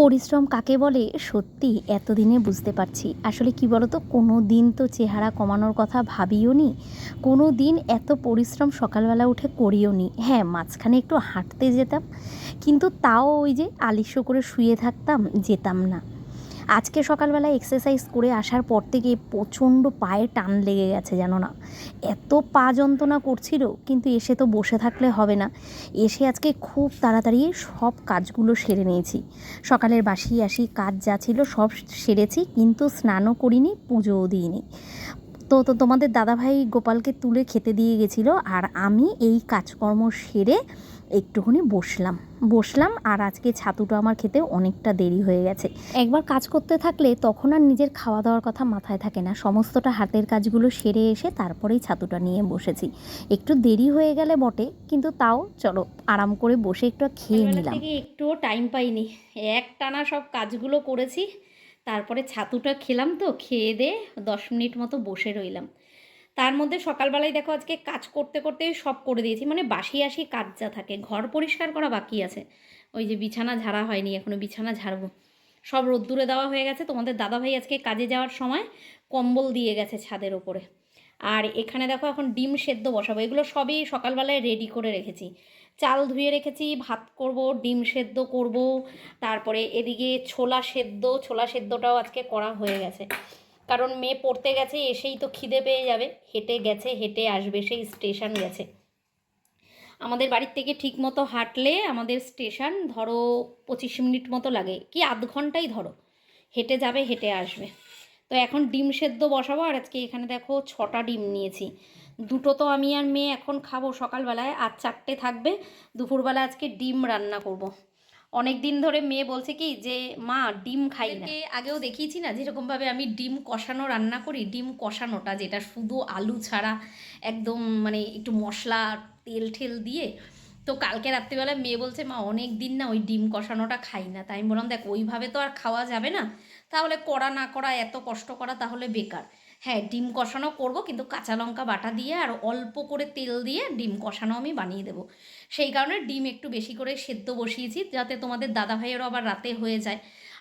পরিশ্রম কাকে বলে সত্যি এতদিনে বুঝতে পারছি। আসলে কি তো কোনো দিন তো চেহারা কমানোর কথা ভাবিও নি কোনো দিন এত পরিশ্রম সকালবেলা উঠে করিও নি। হ্যাঁ মাঝখানে একটু হাঁটতে যেতাম, কিন্তু তাও ওই যে আলিস্য করে শুয়ে থাকতাম, যেতাম না। আজকে সকালবেলায় এক্সারসাইজ করে আসার পর থেকে প্রচণ্ড পায়ে টান লেগে গেছে জানো না এত পা যন্ত্রণা করছিল, কিন্তু এসে তো বসে থাকলে হবে না। এসে আজকে খুব তাড়াতাড়ি সব কাজগুলো সেরে নিয়েছি। সকালের বাসি আসি কাজ যা ছিল সব সেরেছি, কিন্তু স্নানও করিনি, পুজোও দিইনি। তো তো তোমাদের দাদাভাই গোপালকে তুলে খেতে দিয়ে গেছিল আর আমি এই কাজকর্ম সেরে একটুখানি বসলাম। বসলাম আর আজকে ছাতুটা আমার খেতে অনেকটা দেরি হয়ে গেছে। একবার কাজ করতে থাকলে তখন আর নিজের খাওয়া দাওয়ার কথা মাথায় থাকে না। সমস্তটা হাতের কাজগুলো সেরে এসে তারপরেই ছাতুটা নিয়ে বসেছি। একটু দেরি হয়ে গেলে বটে কিন্তু তাও চলো আরাম করে বসে একটু খেয়ে নিলাম। একটুও টাইম পাইনি। এক টানা সব কাজগুলো করেছি। তারপরে ছাতুটা খেলাম তো, খেয়ে দিয়ে দশ মিনিট মতো বসে রইলাম। তার মধ্যে সকালবেলায় দেখো আজকে কাজ করতে করতে সব করে দিয়েছি মানে বাসি আসি কাজ যা থাকে, ঘর পরিষ্কার করা বাকি আছে। ওই যে বিছানা ঝাড়া হয়নি, এখনও বিছানা ঝাড়বো। সব রোদ্দুরে দেওয়া হয়ে গেছে, তোমাদের দাদাভাই আজকে কাজে যাওয়ার সময় কম্বল দিয়ে গেছে ছাদের ওপরে। আর এখানে দেখো এখন ডিম সেদ্ধ বসাবো, এগুলো সবই সকালবেলায় রেডি করে রেখেছি। চাল ধুয়ে রেখেছি, ভাত করব, ডিম সেদ্ধ করব, তারপরে এদিকে ছোলা সেদ্ধ, ছোলা সেদ্ধটাও আজকে করা হয়ে গেছে। কারণ মেয়ে পড়তে গেছে, এসেই তো খিদে পেয়ে যাবে। হেঁটে গেছে, হেঁটে আসবে, সেই স্টেশন গেছে। আমাদের বাড়ির থেকে ঠিক মতো হাঁটলে আমাদের স্টেশন ধরো পঁচিশ মিনিট মতো লাগে। কি আধ ঘন্টাই ধরো। হেঁটে যাবে, হেঁটে আসবে। তো এখন ডিম সেদ্ধ বসাবো, আর আজকে এখানে দেখো ছটা ডিম নিয়েছি। দুটো তো আমি আর মেয়ে এখন খাব সকালবেলায়, আর চারটে থাকবে। দুপুরবেলা আজকে ডিম রান্না করব। অনেক দিন ধরে মেয়ে বলছে কি যে, মা, ডিম খাই না। আগেও দেখিয়েছি না, যেরকমভাবে আমি ডিম কষানো রান্না করি, ডিম কষানোটা যেটা শুধু আলু ছাড়া একদম মানে একটু মশলা, তেল ঠেল দিয়ে। তো কালকে রাত্রিবেলা মেয়ে বলছে, মা অনেক দিন না ওই ডিম কষানোটা খাই না। তাই আমি বললাম, দেখ, ওইভাবে তো আর খাওয়া যাবে না। তাহলে করা না করা এত কষ্ট করা তাহলে বেকার। হ্যাঁ ডিম কষানো করব, কিন্তু কাঁচা লঙ্কা বাটা দিয়ে আর অল্প করে তেল দিয়ে ডিম কষানো আমি বানিয়ে দেবো। সেই কারণে ডিম একটু বেশি করে সেদ্ধ বসিয়েছি, যাতে তোমাদের দাদা ভাইয়েরও আবার রাতে হয়ে যায়।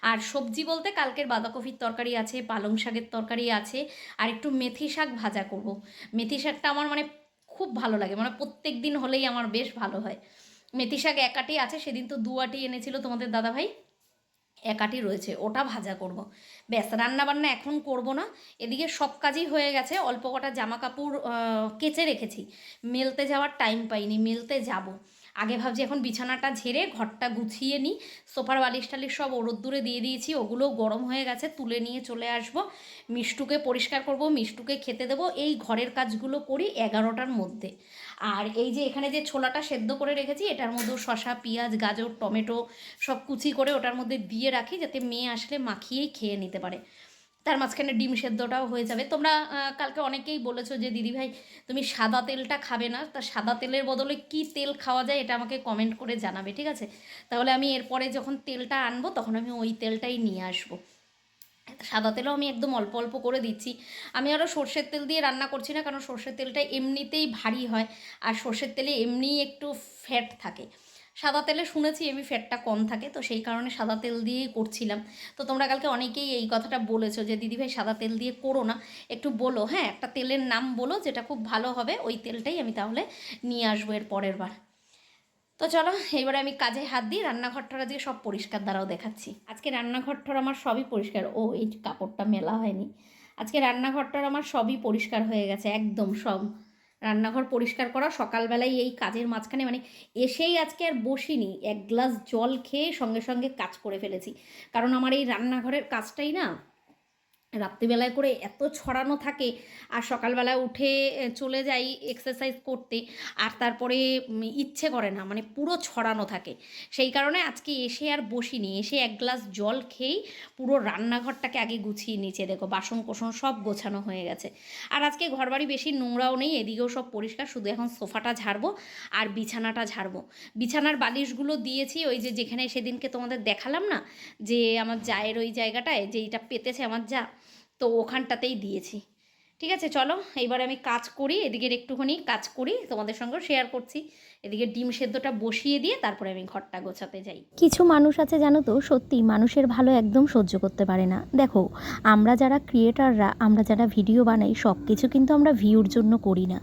আর সবজি বলতে কালকের বাঁধাকপির তরকারি আছে, পালং শাকের তরকারি আছে, আর একটু মেথি শাক ভাজা করব। মেথি শাকটা আমার মানে খুব ভালো লাগে মানে প্রত্যেক দিন হলেই আমার বেশ ভালো হয়। মেথি শাক একাটি আছে, সেদিন তো দুয়াটি এনেছিল তোমাদের দাদাভাই। একাটি রয়েছে, ওটা ভাজা করব। ব্যাস রান্না বান্না এখন করব না। এদিকে সব কাজই হয়ে গেছে, অল্প কটা জামা কাপড় কেচে রেখেছি। মেলতে যাওয়ার টাইম পাইনি, মেলতে যাব। আগে ভাবছি এখন বিছানাটা ঝেড়ে ঘরটা গুছিয়ে নিই। সোফার বালিশ টালিশ সব রোদ্দুরে দিয়ে দিয়েছি ওগুলো গরম হয়ে গেছে, তুলে নিয়ে চলে আসব। মিষ্টুকে পরিষ্কার করব, মিষ্টুকে খেতে দেবো, এই ঘরের কাজগুলো করি এগারোটার মধ্যে। আর এই যে এখানে যে ছোলাটা সেদ্ধ করে রেখেছি, এটার মধ্যেও শশা পেঁয়াজ, গাজর, টমেটো সব কুচি করে ওটার মধ্যে দিয়ে রাখি যাতে মেয়ে আসলে মাখিয়েই খেয়ে নিতে পারে। তার মাঝখানে ডিম সেদ্ধটাও হয়ে যাবে। তোমরা কালকে অনেকেই বলেছ যে দিদিভাই তুমি সাদা তেলটা খাবে না? তা সাদা তেলের বদলে কি তেল খাওয়া যায় এটা আমাকে কমেন্ট করে জানাবে, ঠিক আছে? তাহলে আমি এরপরে যখন তেলটা আনব, তখন আমি ওই তেলটাই নিয়ে আসব। সাদা তেলও আমি একদম অল্প অল্প করে দিচ্ছি। আমি আরও সর্ষের তেল দিয়ে রান্না করছি না, কারণ সর্ষের তেলটা এমনিতেই ভারী হয়, আর সর্ষের তেলে এমনিই একটু ফ্যাট থাকে। সাদা তেলে শুনেছি এমনি ফ্যাটটা কম থাকে, তো সেই কারণে সাদা তেল দিয়েই করছিলাম। তো তোমরা কালকে অনেকেই এই কথাটা বলেছ যে দিদিভাই সাদা তেল দিয়ে করো না। একটু বলো হ্যাঁ একটা তেলের নাম বলো, যেটা খুব ভালো হবে, ওই তেলটাই আমি তাহলে নিয়ে আসব এর পরের বার। তো চলো, এবারে আমি কাজে হাত দিই রান্নাঘরটা দিয়ে সব পরিষ্কার দ্বারাও দেখাচ্ছি। আজকে রান্নাঘরটার আমার সবই পরিষ্কার। ও, এই কাপড়টা মেলা হয়নি। আজকে রান্নাঘরটার আমার সবই পরিষ্কার হয়ে গেছে, একদম সব। রান্নাঘর পরিষ্কার করা, সকালবেলায় এই কাজের মাঝখানে মানে এসেই আজকে আর বসিনি, এক গ্লাস জল খেয়ে সঙ্গে সঙ্গে কাজ করে ফেলেছি। কারণ আমার এই রান্নাঘরের কাজটাই না রাত্রিবেলায় করে এত ছড়ানো থাকে আর সকালবেলায় উঠে চলে যাই এক্সারসাইজ করতে, আর তারপরে ইচ্ছে করে না মানে পুরো ছড়ানো থাকে। সেই কারণে আজকে এসে আর বসিনি, এসে এক গ্লাস জল খেয়েই পুরো রান্নাঘরটাকে আগে গুছিয়ে নিচে, দেখো বাসন কোসন সব গোছানো হয়ে গেছে। আর আজকে ঘরবাড়ি বেশি নোংরাও নেই, এদিকেও সব পরিষ্কার, শুধু এখন সোফাটা ঝাড়বো আর বিছানাটা ঝাড়বো। বিছানার বালিশগুলো দিয়েছি, ওই যে যেখানে সেদিনকে তোমাদের দেখালাম না, যে আমার জায়ের ওই জায়গাটায় যে যেইটা পেতেছে আমার যা তো ওখানটাতেই দিয়েছি। ঠিক আছে, চলো, এইবার আমি কাজ করি, এদিকের একটুখানি কাজ করি, তোমাদের সঙ্গে শেয়ার করছি। এদিকে ডিম সেদ্ধটা বসিয়ে দিয়ে তারপরে আমি ঘরটা গোছাতে যাই। কিছু মানুষ আছে জানো তো, সত্যি মানুষের ভালো একদম সহ্য করতে পারে না। দেখো, আমরা যারা ক্রিয়েটাররা, আমরা যারা ভিডিও বানাই সব কিছু কিন্তু আমরা ভিউর জন্য করি না।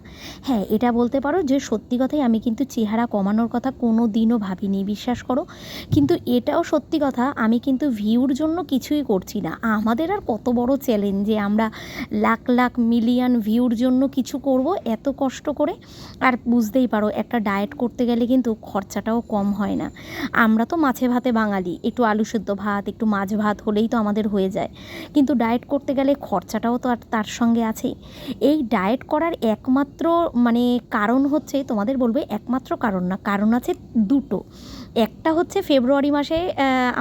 হ্যাঁ এটা বলতে পারো যে সত্যি কথাই আমি কিন্তু চেহারা কমানোর কথা কোনো দিনও ভাবিনি, বিশ্বাস করো। কিন্তু এটাও সত্যি কথা, আমি কিন্তু ভিউর জন্য কিছুই করছি না। আমাদের আর কত বড় চ্যালেঞ্জ যে আমরা লাখ লাখ মিলিয়ন ভিউর জন্য কিছু করব এত কষ্ট করে? আর বুঝতেই পারো, একটা ডায়েট করতে গেলে কিন্তু খরচাটাও কম হয় না। আমরা তো মাছে ভাতে বাঙালি, একটু আলু সেদ্ধ ভাত, একটু মাছ ভাত হলেই তো আমাদের হয়ে যায়। কিন্তু ডায়েট করতে গেলে খরচাটাও তো আর তার সঙ্গে আছেই। এই ডায়েট করার একমাত্র মানে কারণ হচ্ছে, তোমাদের বলবে একমাত্র কারণ না, কারণ আছে দুটো। একটা হচ্ছে ফেব্রুয়ারি মাসে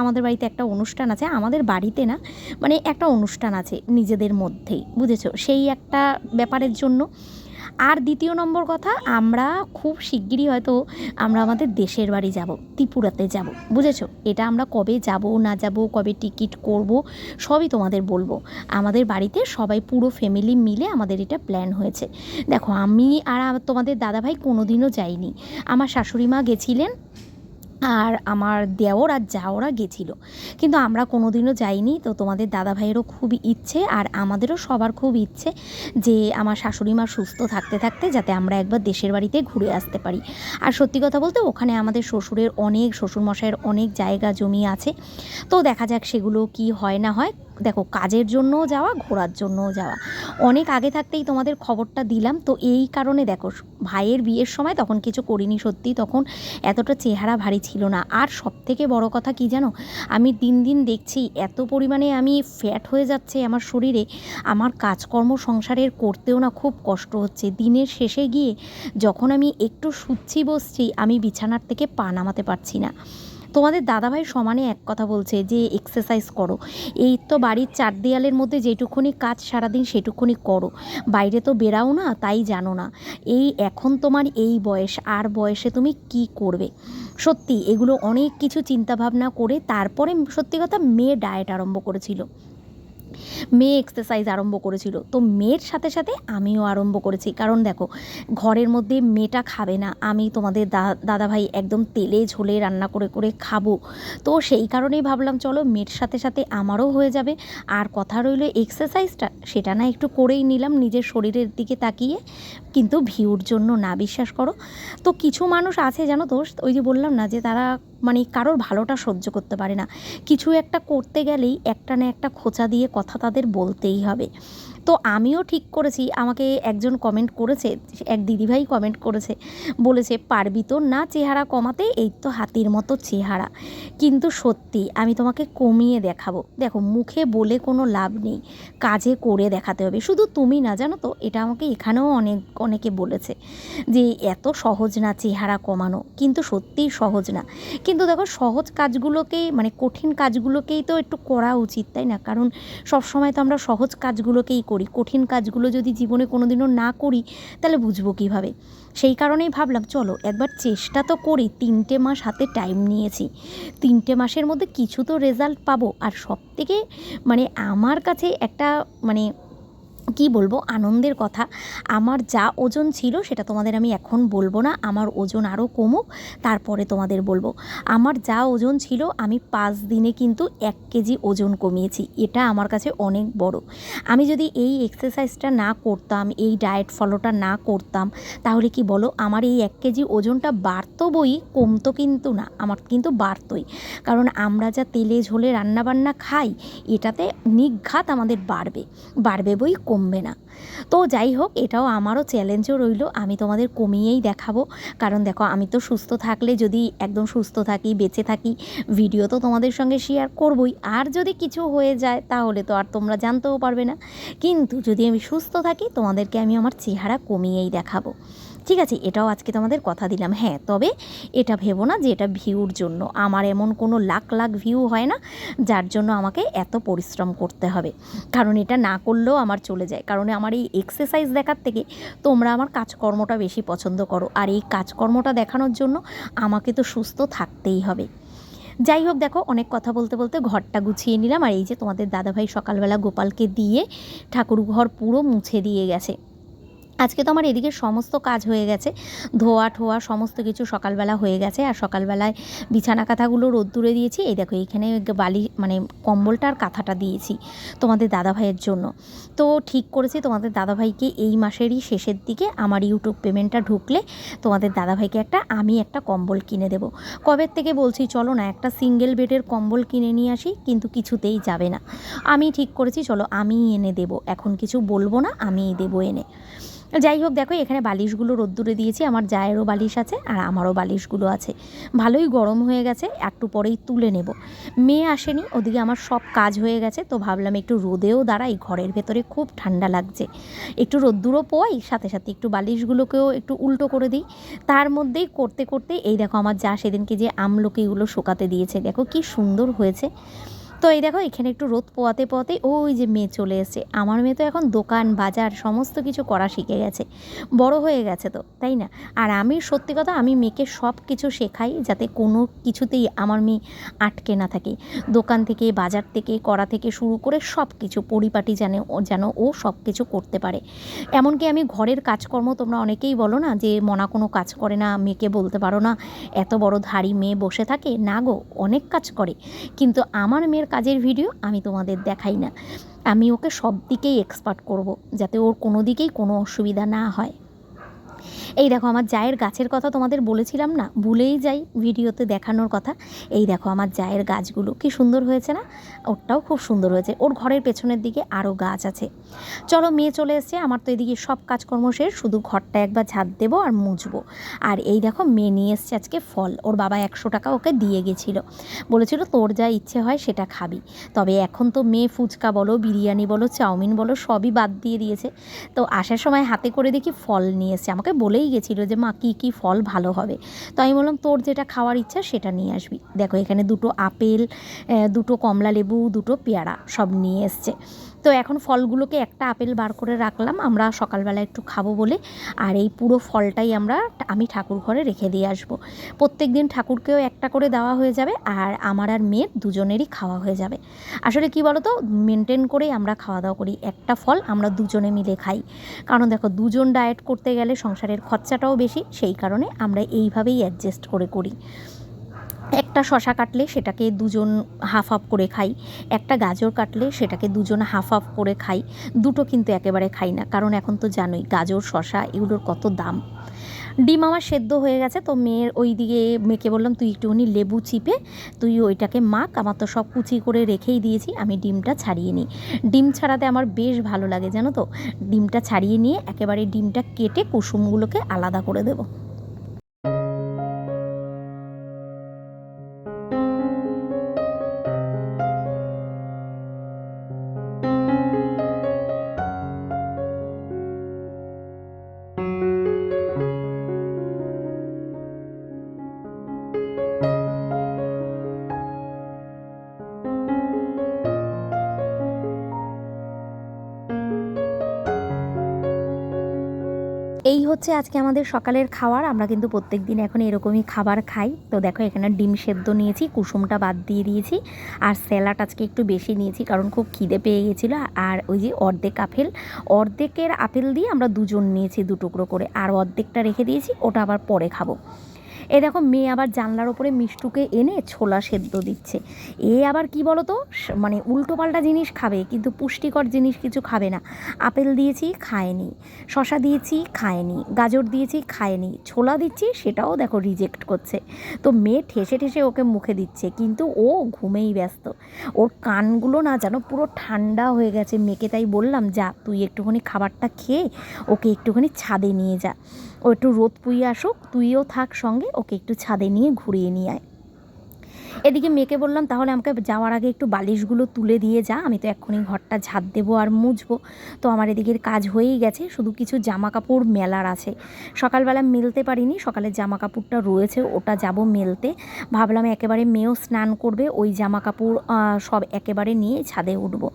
আমাদের বাড়িতে একটা অনুষ্ঠান আছে, আমাদের বাড়িতে না মানে একটা অনুষ্ঠান আছে নিজেদের মধ্যেই, বুঝেছ? সেই একটা ব্যাপারের জন্য আর দ্বিতীয় নম্বর কথা, আমরা খুব শিগগিরই হয়তো আমরা আমাদের দেশের বাড়ি যাব, ত্রিপুরাতে যাব, বুঝেছ? এটা আমরা কবে যাব, না যাব, কবে টিকিট করব, সবই তোমাদের বলব। আমাদের বাড়িতে সবাই পুরো ফ্যামিলি মিলে আমাদের এটা প্ল্যান হয়েছে। দেখো, আমি আর তোমাদের দাদাভাই কোনোদিনও যাইনি। আমার শাশুড়ি মা গেছিলেন আর আমার দেওর আর যাওরা গেছিল কিন্তু আমরা কোনোদিনও যাইনি, তো তোমাদের দাদা ভাইয়েরও খুব ইচ্ছে আর আমাদেরও সবার খুব ইচ্ছে যে আমার শাশুড়ি মা সুস্থ থাকতে থাকতে যাতে আমরা একবার দেশের বাড়িতে ঘুরে আসতে পারি। আর সত্যি কথা বলতে ওখানে আমাদের শ্বশুরের অনেক, শ্বশুরমশাইয়ের অনেক জায়গা জমি আছে। তো দেখা যাক সেগুলো কি হয় না হয়। দেখো, কাজের জন্যও যাওয়া, ঘোরার জন্যও যাওয়া। অনেক আগে থাকতেই তোমাদের খবরটা দিলাম। তো এই কারণে দেখো, ভাইয়ের বিয়ের সময় তখন কিছু করিনি সত্যি, তখন এতটা চেহারা ভারী ছিল না। আর সব থেকে বড় কথা কি জানো, আমি দিন দিন দেখছি এত পরিমাণে আমি ফ্যাট হয়ে যাচ্ছে আমার শরীরে। আমার কাজকর্ম সংসারের করতেও না খুব কষ্ট হচ্ছে। দিনের শেষে গিয়ে যখন আমি একটু শুচ্ছি বসছি, আমি বিছানার থেকে পা নামাতে পারছি না। তোমাদের দাদাভাই সমানে এক কথা বলছে যে এক্সারসাইজ করো। এই তো বাড়ির চার দেয়ালের মধ্যে যেটুকুনি কাজ সারাদিন সেটুকুনি করো। বাইরে তো বেরাও না, তাই জানো না। এই এখন তোমার এই বয়স, আর বয়সে তুমি কি করবে? সত্যি, এগুলো অনেক কিছু চিন্তাভাবনা করে তারপরে সত্যি কথা মেয়ে ডায়েট আরম্ভ করেছিল। মেয়ে এক্সারসাইজ আরম্ভ করেছিল। তো মেয়ের সাথে সাথে আমিও আরম্ভ করেছি। কারণ দেখো, ঘরের মধ্যে মেয়েটা খাবে না, আমি তোমাদের দা- দাদাভাই একদম তেলে ঝোলে রান্না করে করে খাব। তো সেই কারণেই ভাবলাম, চলো মেয়ের সাথে সাথে আমারও হয়ে যাবে। আর কথা রইল এক্সারসাইজটা সেটা না একটু করেই নিলাম, নিজের শরীরের দিকে তাকিয়ে। কিন্তু ভিউর জন্য না বিশ্বাস করো। তো কিছু মানুষ আছে, জানো তো ওই যে বললাম না যে তারা মানে কারোর ভালোটা সহ্য করতে পারে না। কিছু একটা করতে গেলেই একটা না একটা খোঁচা দিয়ে কথা তাদের বলতেই হবে। তো আমিও ঠিক করেছি, আমাকে একজন কমেন্ট করেছে, এক দিদিভাই কমেন্ট করেছে, বলেছে, পারবি তো না চেহারা কমাতে? এই তো হাতির মতো চেহারা। কিন্তু সত্যি, আমি তোমাকে কমিয়ে দেখাবো। দেখো, মুখে বলে কোনো লাভ নেই, কাজে করে দেখাতে হবে। শুধু তুমি না, জানো তো, এটা আমাকে এখানেও অনেক, অনেকে বলেছে যে, এত সহজ না চেহারা কমানো? কিন্তু সত্যিই সহজ না। কিন্তু দেখো, সহজ কাজগুলোকেই মানে কঠিন কাজগুলোকেই তো একটু করা উচিত, তাই না? কারণ সবসময় তো আমরা সহজ কাজগুলোকেই করি, কঠিন কাজগুলো যদি জীবনে কোনোদিনও না করি, তাহলে বুঝব কীভাবে? সেই কারণেই ভাবলাম, চলো একবার চেষ্টা তো করি, তিনটে মাস হাতে টাইম নিয়েছি। তিনটে মাসের মধ্যে কিছু তো রেজাল্ট পাবো। আর সব থেকে মানে আমার কাছে একটা মানে কি বলব? আনন্দের কথা। আমার যা ওজন ছিল সেটা তোমাদের আমি এখন বলব না, আমার ওজন আরও কমুক, তারপরে তোমাদের বলব। আমার যা ওজন ছিল, আমি পাঁচ দিনে কিন্তু এক কেজি ওজন কমিয়েছি, এটা আমার কাছে অনেক বড়। আমি যদি এই এক্সারসাইজটা না করতাম, এই ডায়েট ফলোটা না করতাম, তাহলে কি বলো? আমার এই এক কেজি ওজনটা বাড়তো বই, কমতো কিন্তু না, আমার কিন্তু বাড়তোই। কারণ আমরা যা তেলে ঝোলে রান্নাবান্না খাই, এটাতে নিঘাত আমাদের বাড়বে। বাড়বে বই কমবে না। তো যাই হোক, এটাও আমারও চ্যালেঞ্জও রইল, আমি তোমাদের কমিয়েই দেখাবো। কারণ দেখো, আমি তো সুস্থ থাকলে যদি একদম সুস্থ থাকি, বেঁচে থাকি ভিডিও তো তোমাদের সঙ্গে শেয়ার করবই। আর যদি কিছু হয়ে যায়, তাহলে তো আর তোমরা জানতেও পারবে না। কিন্তু যদি আমি সুস্থ থাকি, তোমাদেরকে আমি আমার চেহারা কমিয়েই দেখাবো। ঠিক আছে, এটাও আজকে তোমাদের কথা দিলাম। হ্যাঁ তবে এটা ভেবো না যে এটা ভিউর জন্য। আমার এমন কোনো লাখ লাখ ভিউ হয় না, যার জন্য আমাকে এত পরিশ্রম করতে হবে। কারণ এটা না করলেও আমার চলে যায়। কারণ আমার এই এক্সারসাইজ দেখার থেকে তোমরা আমার কাজকর্মটা বেশি পছন্দ করো। আর এই কাজকর্মটা দেখানোর জন্য আমাকে তো সুস্থ থাকতেই হবে। যাই হোক, দেখো, অনেক কথা বলতে বলতে ঘরটা গুছিয়ে নিলাম। আর এই যে তোমাদের দাদাভাই সকালবেলা গোপালকে দিয়ে ঠাকুর ঘর পুরো মুছে দিয়ে গেছে। আজকে তো আমার এদিকে সমস্ত কাজ হয়ে গেছে। ধোয়া ঠোয়া সমস্ত কিছু সকালবেলা হয়ে গেছে আর সকালবেলায় বিছানা কাঁথাগুলো রোদ্দুরে দিয়েছি। এই দেখো এইখানে বালি মানে কম্বলটা আর কাঁথাটা দিয়েছি তোমাদের দাদাভাইয়ের জন্য। তো ঠিক করেছি, তোমাদের দাদাভাইকে এই মাসেরই শেষের দিকে আমার ইউটিউব পেমেন্টটা ঢুকলে তোমাদের দাদাভাইকে একটা, আমি একটা কম্বল কিনে দেবো। কবের থেকে বলছি, চলো না, একটা সিঙ্গেল বেডের কম্বল কিনে নিয়ে আসি, কিন্তু কিছুতেই যাবে না। আমি ঠিক করেছি, চলো আমিই এনে দেবো। এখন কিছু বলব না, আমিই দেবো এনে। যাই হোক, দেখো, এখানে বালিশগুলো রোদ্দুরে দিয়েছি। আমার জায়েরও বালিশ আছে আর আমারও বালিশগুলো আছে। ভালোই গরম হয়ে গেছে, একটু পরেই তুলে নেব। মেয়ে আসেনি, ওদিকে আমার সব কাজ হয়ে গেছে, তো ভাবলাম একটু রোদেও দাঁড়াই, ঘরের ভেতরে খুব ঠান্ডা লাগছে। একটু রোদ্দুরও পোয়াই, সাথে সাথে একটু বালিশগুলোকেও একটু উল্টো করে দিই। তার মধ্যেই করতে করতে, এই দেখো, আমার যা সেদিনকে যে আমলকিগুলো শুকাতে দিয়েছে, দেখো, কি সুন্দর হয়েছে। তো এই দেখো, এখানে একটু রোদ পোয়াতে পোয়াতে ওই যে মেয়ে চলে এসছে। আমার মেয়ে তো এখন দোকান, বাজার, সমস্ত কিছু করা শিখে গেছে। বড় হয়ে গেছে তো, তাই না? আর আমি, সত্যি কথা, আমি মেয়েকে সব কিছু শেখাই যাতে কোনো কিছুতেই আমার মেয়ে আটকে না থাকে। দোকান থেকে, বাজার থেকে করা থেকে শুরু করে সব কিছু, পরিপাটি যেন ও যেন ও সব কিছু করতে পারে। এমনকি আমি ঘরের কাজকর্ম তোমরা অনেকেই বলো না যে, মনা কোনো কাজ করে না, মেয়েকে বলতে পারো না, এত বড় ধাড়ি মেয়ে বসে থাকে। না গো, অনেক কাজ করে। কিন্তু আমার মেয়ের কাজের ভিডিও আমি তোমাদের দেখাই না। আমি ওকে সব দিকেই এক্সপার্ট করব, যাতে ওর কোনো দিকেই কোনো অসুবিধা না হয়। এই দেখো, আমার জায়ের গাছের কথা তোমাদের বলেছিলাম না? ভুলেই যাই ভিডিওতে দেখানোর কথা। এই দেখো, আমার জায়ের গাছগুলো কি সুন্দর হয়েছে না? ওরটাও খুব সুন্দর হয়েছে। ওর ঘরের পেছনের দিকে আরও গাছ আছে। চলো, মেয়ে চলে এসছে। আমার তো এদিকে সব কাজকর্ম শেষ। শুধু ঘরটা একবার ঝাঁট দেবো আর মুছবো। আর এই দেখো, মেয়ে নিয়ে এসছে আজকে ফল। ওর বাবা একশো টাকা ওকে দিয়ে গেছিল। বলেছিল, তোর যা ইচ্ছে হয় সেটা খাবি। তবে এখন তো মেয়ে ফুচকা বলো, বিরিয়ানি বলো, চাউমিন বলো, সবই বাদ দিয়ে দিয়েছে। তো আসার সময় হাতে করে দেখি ফল নিয়ে এসছে। আমাকে বলেই গেছিল যে, মা, কী কী ফল ভালো হবে? তো আমি বললাম, তোর যেটা খাওয়ার ইচ্ছা সেটা নিয়ে আসবি। দেখো, এখানে দুটো আপেল দুটো কমলা লেবু, দুটো পেয়ারা সব নিয়ে এসছে। তো এখন ফলগুলোকে একটা আপেল বার করে রাখলাম, আমরা সকালবেলা একটু খাব বলে। আর এই পুরো ফলটাই আমরা আমি ঠাকুর ঘরে রেখে দিয়ে আসব। প্রত্যেক দিন ঠাকুরকেও একটা করে দেওয়া হয়ে যাবে আর আমার আর মেয়ের দুজনেরই খাওয়া হয়ে যাবে। আসলে কি বলো তো মেনটেন করেই আমরা খাওয়া দাওয়া করি। একটা ফল আমরা দুজনে মিলে খাই। কারণ দেখো, দুজন ডায়েট করতে গেলে সংসারের খরচাটাও বেশি, সেই কারণে আমরা এইভাবেই অ্যাডজাস্ট করে করি। একটা শশা কাটলে সেটাকে দুজন হাফ হাফ করে খাই, একটা গাজর কাটলে সেটাকে দুজন হাফ হাফ করে খাই, দুটো কিন্তু একেবারে খাই না, কারণ এখন তো জানোই গাজর শশা এগুলোর কত দাম। ডিম আমার সেদ্ধ হয়ে গেছে, তো মেয়ের ওই দিকে মেয়েকে বললাম, তুই একটুখানি লেবু চিপে, তুই ওইটাকে মাখ, আমার তো সব কুচি করে রেখেই দিয়েছি, আমি ডিমটা ছাড়িয়ে নিই। ডিম ছাড়াতে আমার বেশ ভালো লাগে, জানো তো? ডিমটা ছাড়িয়ে নিয়ে একেবারে ডিমটা কেটে কুসুমগুলোকে আলাদা করে দেবো। হচ্ছে আজকে আমাদের সকালের খাওয়ার। আমরা কিন্তু প্রত্যেক দিন এখন এরকমই খাবার খাই। তো দেখো, এখানে ডিম সেদ্ধ নিয়েছি, কুসুমটা বাদ দিয়ে দিয়েছি, আর স্যালাড আজকে একটু বেশি নিয়েছি, কারণ খুব খিদে পেয়ে গেছিল। আর ওই যে অর্ধেক আপেল, অর্ধেকের আপেল দিয়ে আমরা দুজন নিয়েছি দু টুকরো করে। আর অর্ধেকটা রেখে দিয়েছি, ওটা আবার পরে খাব। এ দেখো, মেয়ে আবার জানলার ওপরে মিষ্টুকে এনে ছোলা সেদ্ধ দিচ্ছে। এ আবার কি বলো তো মানে উল্টোপাল্টা জিনিস খাবে, কিন্তু পুষ্টিকর জিনিস কিছু খাবে না। আপেল দিয়েছি, খায়নি। শশা দিয়েছি, খায়নি। গাজর দিয়েছি, খায়নি। ছোলা দিচ্ছি, সেটাও দেখো রিজেক্ট করছে। তো মেয়ে ঠেসে ঠেসে ওকে মুখে দিচ্ছে, কিন্তু ও ঘুমেই ব্যস্ত। ওর কানগুলো না যেন পুরো ঠান্ডা হয়ে গেছে। মেয়েকে তাই বললাম, যা, তুই একটুখানি খাবারটা খেয়ে ওকে একটুখানি ছাদে নিয়ে যা। ও একটু রোদ পুইয়ে আসুক, তুইও থাক সঙ্গে, ওকে একটু ছাদে নিয়ে ঘুরিয়ে নিয়ে আয়। এদিকে মেয়েকে বললাম, তাহলে আমাকে যাওয়ার আগে একটু বালিশগুলো তুলে দিয়ে যা, আমি তো এক্ষুনি ঘরটা ঝাঁট দেবো আর মুছবো। তো আমার এদিকের কাজ হয়েই গেছে, শুধু কিছু জামা কাপড় মেলার আছে। সকালবেলা মেলতে পারিনি, সকালে জামা কাপড়টা রয়েছে, ওটা যাব মেলতে। ভাবলাম একেবারে মেয়েও স্নান করবে, ওই জামা কাপড় সব একেবারে নিয়ে ছাদে উঠবো।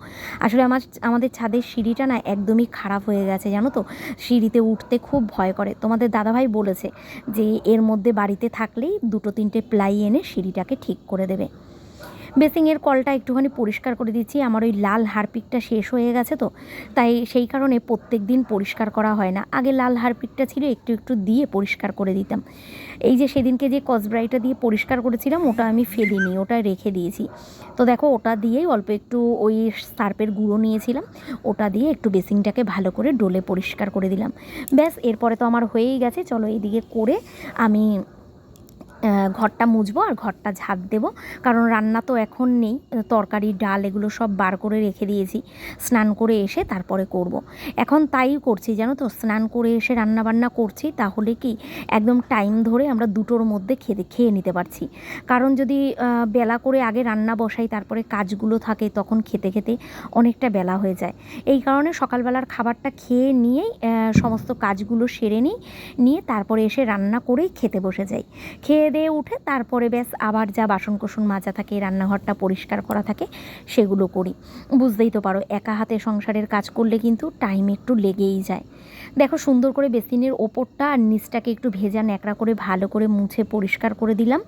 আসলে আমার, আমাদের ছাদের সিঁড়িটা না একদমই খারাপ হয়ে গেছে, জানো তো? সিঁড়িতে উঠতে খুব ভয় করে। তোমাদের দাদাভাই বলেছে যে, এর মধ্যে বাড়িতে থাকলেই দুটো তিনটে প্লাই এনে সিঁড়িটাকে ঠিক করে দেবে। বেসিংয়ের কলটা একটুখানি পরিষ্কার করে দিচ্ছি। আমার ওই লাল হারপিকটা শেষ হয়ে গেছে তো, তাই সেই কারণে প্রত্যেক দিন পরিষ্কার করা হয় না। আগে লাল হারপিকটা ছিল, একটু একটু দিয়ে পরিষ্কার করে দিতাম। এই যে সেদিনকে যে কসব্রাইটা দিয়ে পরিষ্কার করেছিলাম, ওটা আমি ফেলিনি, ওটা রেখে দিয়েছি। তো দেখো, ওটা দিয়েই অল্প একটু ওই সার্পের গুঁড়ো নিয়েছিলাম। ওটা দিয়ে একটু বেসিংটাকে ভালো করে ডোলে পরিষ্কার করে দিলাম। ব্যাস, এরপরে তো আমার হয়েই গেছে। চলো এইদিকে করে আমি ঘরটা মুছবো আর ঘরটা ঝাঁপ দেবো। কারণ রান্না তো এখন নেই তরকারি ডাল এগুলো সব বার করে রেখে দিয়েছি, স্নান করে এসে তারপরে করব। এখন তাই করছি, জানো তো, স্নান করে এসে রান্না বান্না করছি, তাহলে কি একদম টাইম ধরে আমরা দুটোর মধ্যে খেতে, খেয়ে নিতে পারছি। কারণ যদি বেলা করে আগে রান্না বসাই, তারপরে কাজগুলো থাকে, তখন খেতে খেতে অনেকটা বেলা হয়ে যায়। এই কারণে সকালবেলার খাবারটা খেয়ে নিয়েই সমস্ত কাজগুলো সেরে নিই, নিয়ে তারপরে এসে রান্না করেই খেতে বসে যাই। খেয়ে দিয়ে উঠে তারপরে ব্যাস আবার যা বাসন কোসন মাজা থাকে, রান্নাঘরটা পরিষ্কার করা থাকে, সেগুলো করি। বুঝতেই তো পারো, একা হাতে সংসারের কাজ করলে কিন্তু টাইম একটু লেগেই যায়। দেখো সুন্দর করে বেসিনের ওপরটা আর নিচটাকে একটু ভেজা ন্যাকড়া করে ভালো করে মুছে পরিষ্কার করে দিলাম।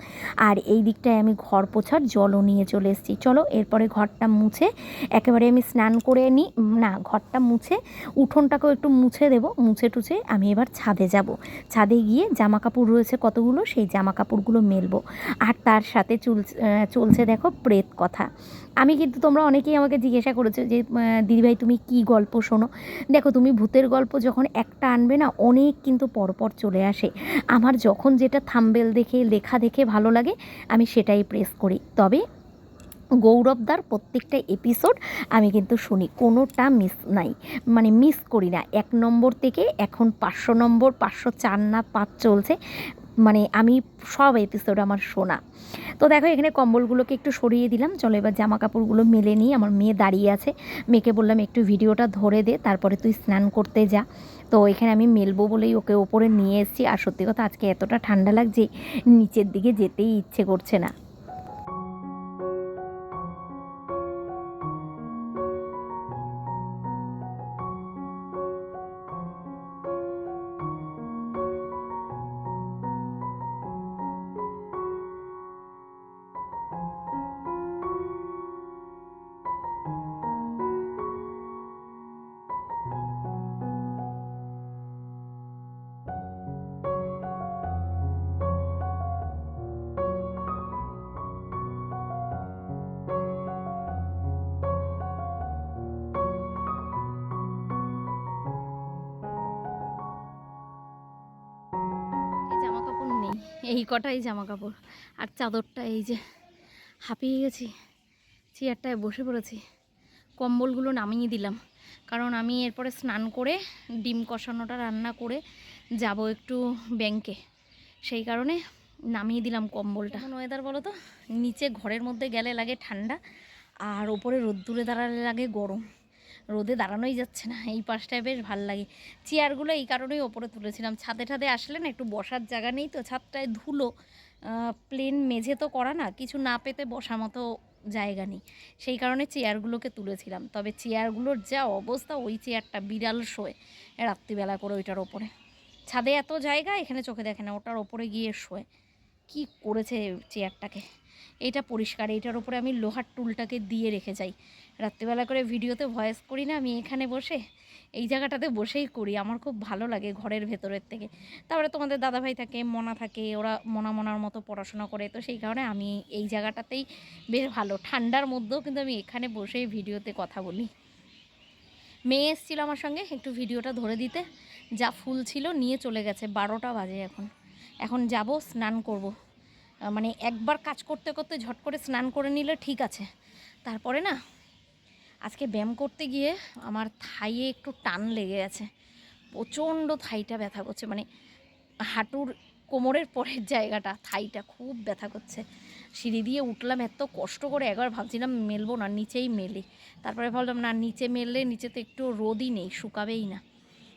আর এই দিকটায় আমি ঘর পোছার জলও নিয়ে চলে এসেছি। চলো এরপরে ঘরটা মুছে একেবারে আমি স্নান করে নিই না, ঘরটা মুছে, উঠোনটাকেও একটু মুছে দেব। মুছে টুছে আমি এবার ছাদে যাব। ছাদে গিয়ে জামা কাপড় রয়েছে কতগুলো? সেই জামা কাপড়গুলো মেলবো। আর তার সাথে চুল চলছে দেখো প্রেত কথা। আমি কিন্তু তোমরা অনেকেই আমাকে জিজ্ঞাসা করেছ যে দিদিভাই তুমি কি গল্প শোনো? দেখো তুমি ভূতের গল্প যখন একটা আনবে না, অনেক কিন্তু পরপর চলে আসে। আমার যখন যেটা থাম্বেল দেখে, লেখা দেখে ভালো লাগে, আমি সেটাই প্রেস করি। তবে গৌরবদার প্রত্যেকটা এপিসোড আমি কিন্তু শুনি, কোনোটা মিস নাই। মানে মিস করি না। এক নম্বর থেকে এখন পাঁচশো নম্বর, পাঁচশো চার না পাঁচ চলছে। মানে আমি সব এপিসোড আমার শোনা তো দেখো, এখানে কম্বলগুলোকে একটু সরিয়ে দিলাম। চলো এবার জামা কাপড়গুলো মেলে নিই। আমার মেয়ে দাঁড়িয়ে আছে। মেয়েকে বললাম, একটু ভিডিওটা ধরে দে, তারপরে তুই স্নান করতে যা। তো এখানে আমি মেলবো বলেই ওকে ওপরে নিয়ে এসেছি। আর সত্যি কথা, আজকে এতটা ঠান্ডা লাগছে, নিচের দিকে যেতেই ইচ্ছে করছে না। এই কটাই জামা কাপড় আর চাদরটা এই যে হাঁপিয়ে গেছি, চেয়ারটায় বসে পড়েছি। কম্বলগুলো নামিয়ে দিলাম। কারণ আমি এরপরে স্নান করে ডিম কষানোটা রান্না করে যাব একটু ব্যাংকে। সেই কারণে নামিয়ে দিলাম কম্বলটা। ওয়েদার বলো তো? নিচে ঘরের মধ্যে গেলে লাগে ঠান্ডা, আর ওপরে রোদ্দুরে দাঁড়ালে লাগে গরম। রোদে দাঁড়ানোই যাচ্ছে না। এই পাশটায় বেশ ভালো লাগে। চেয়ারগুলো এই কারণেই ওপরে তুলেছিলাম। ছাদে ঠাদে আসলে না একটু বসার জায়গা নেই তো, ছাদটায় ধুলো। প্লেন মেঝে তো করা না, কিছু না পেতে বসার মতো জায়গা নেই। সেই কারণে চেয়ারগুলোকে তুলেছিলাম। তবে চেয়ারগুলোর যা অবস্থা, ওই চেয়ারটা বিড়াল শোয় রাত্রিবেলা করে ওইটার ওপরে। ছাদে এত জায়গা, এখানে চোখে দেখে না, ওটার ওপরে গিয়ে শোয়। কি করেছে চেয়ারটাকে? এটা পরিষ্কার এইটার ওপরে আমি লোহার টুলটাকে দিয়ে রেখে যাই। রাত্রিবেলা করে ভিডিওতে ভয়েস করি না, আমি এখানে বসে এই জায়গাটাতে বসেই করি। আমার খুব ভালো লাগে ঘরের ভেতরের থেকে। তারপরে তোমাদের দাদাভাই থাকে, মনা থাকে, ওরা মনা মনার মতো পড়াশোনা করে। তো সেই কারণে আমি এই জায়গাটাতেই বেশ ভালো। ঠান্ডার মধ্যেও কিন্তু আমি এখানে বসেই ভিডিওতে কথা বলি। মেয়ে এসেছিল আমার সঙ্গে একটু ভিডিওটা ধরে দিতে। যা ফুল ছিল নিয়ে চলে গেছে। বারোটা বাজে এখন। এখন যাব, স্নান করব। মানে একবার কাজ করতে করতে ঝট করে স্নান করে নিলে ঠিক আছে। তারপরে না আজকে ব্যায়াম করতে গিয়ে আমার থাইয়ে একটু টান লেগে গেছে। প্রচণ্ড থাইটা ব্যথা করছে মানে হাঁটুর কোমরের পরের জায়গাটা, থাইটা খুব ব্যথা করছে। সিঁড়ি দিয়ে উঠলাম, এত কষ্ট করে একবার ভাবছিলাম মেলবো না, নিচেই মেলি। তারপরে ভাবলাম, না, নিচে মেললে নিচে তো একটু রোদই নেই, শুকাবেই না।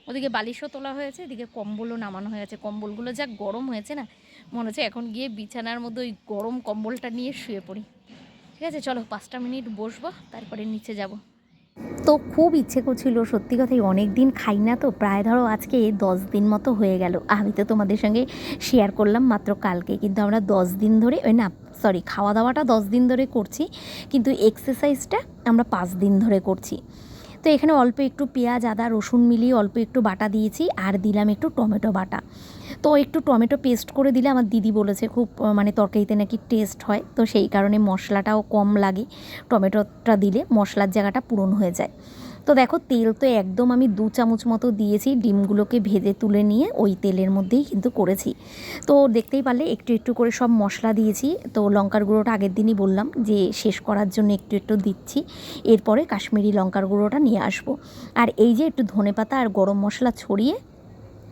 ওদিকে বালিশও তোলা হয়েছে, এদিকে কম্বলও নামানো হয়েছে কম্বলগুলো যা গরম হয়েছে না, মনে হচ্ছে এখন গিয়ে বিছানার মধ্যে ওই গরম কম্বলটা নিয়ে শুয়ে পড়ি। ঠিক আছে, চলো পাঁচটা মিনিট বসবো, তারপরে নিচে যাব। তো খুব ইচ্ছে করছিল, সত্যি কথাই অনেক দিন খাই না তো, প্রায় ধরো আজকে দশ দিন মতো হয়ে গেল। আমি তো তোমাদের সঙ্গে শেয়ার করলাম মাত্র কালকে, কিন্তু আমরা দশ দিন ধরে ওই না সরি খাওয়া দাওয়াটা দশ দিন ধরে করছি, কিন্তু এক্সারসাইজটা আমরা পাঁচ দিন ধরে করছি। তো এখানে অল্প একটু পেঁয়াজ, আদা, রসুন মিলিয়ে অল্প একটু বাটা দিয়েছি, আর দিলাম একটু টমেটো বাটা। তো একটু টমেটো পেস্ট করে দিলে আমার দিদি বলেছে খুব মানে তরকারিতে নাকি টেস্ট হয়। তো সেই কারণে মশলাটাও কম লাগে টমেটোটা দিলে, মশলার জায়গাটা পূরণ হয়ে যায়। তো দেখো তেল তো একদম আমি দু চামচ মতো দিয়েছি, ডিমগুলোকে ভেজে তুলে নিয়ে ওই তেলের মধ্যেই কিন্তু করেছি। তো দেখতেই পারলে একটু একটু করে সব মশলা দিয়েছি। তো লঙ্কার গুঁড়োটা আগের দিনই বললাম যে শেষ করার জন্য একটু একটু দিচ্ছি। এরপরে কাশ্মীরি লঙ্কার গুঁড়োটা নিয়ে আসব। আর এই যে একটু ধনেপাতা আর গরম মশলা ছড়িয়ে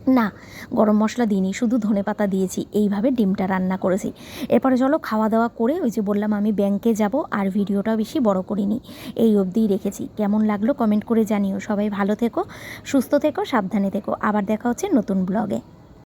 না, গরম মশলা দিইনি, শুধু ধনে পাতা দিয়েছি, এইভাবে ডিমটা রান্না করেছি। এরপরে চলো খাওয়া দাওয়া করে ওই যে বললাম আমি ব্যাংকে যাব, আর ভিডিওটা বেশি বড় করিনি, এই অবধিই রেখেছি। কেমন লাগল কমেন্ট করে জানিও। সবাই ভালো থেকো, সুস্থ থেকো, সাবধানে থেকো। আবার দেখা হচ্ছে নতুন ব্লগে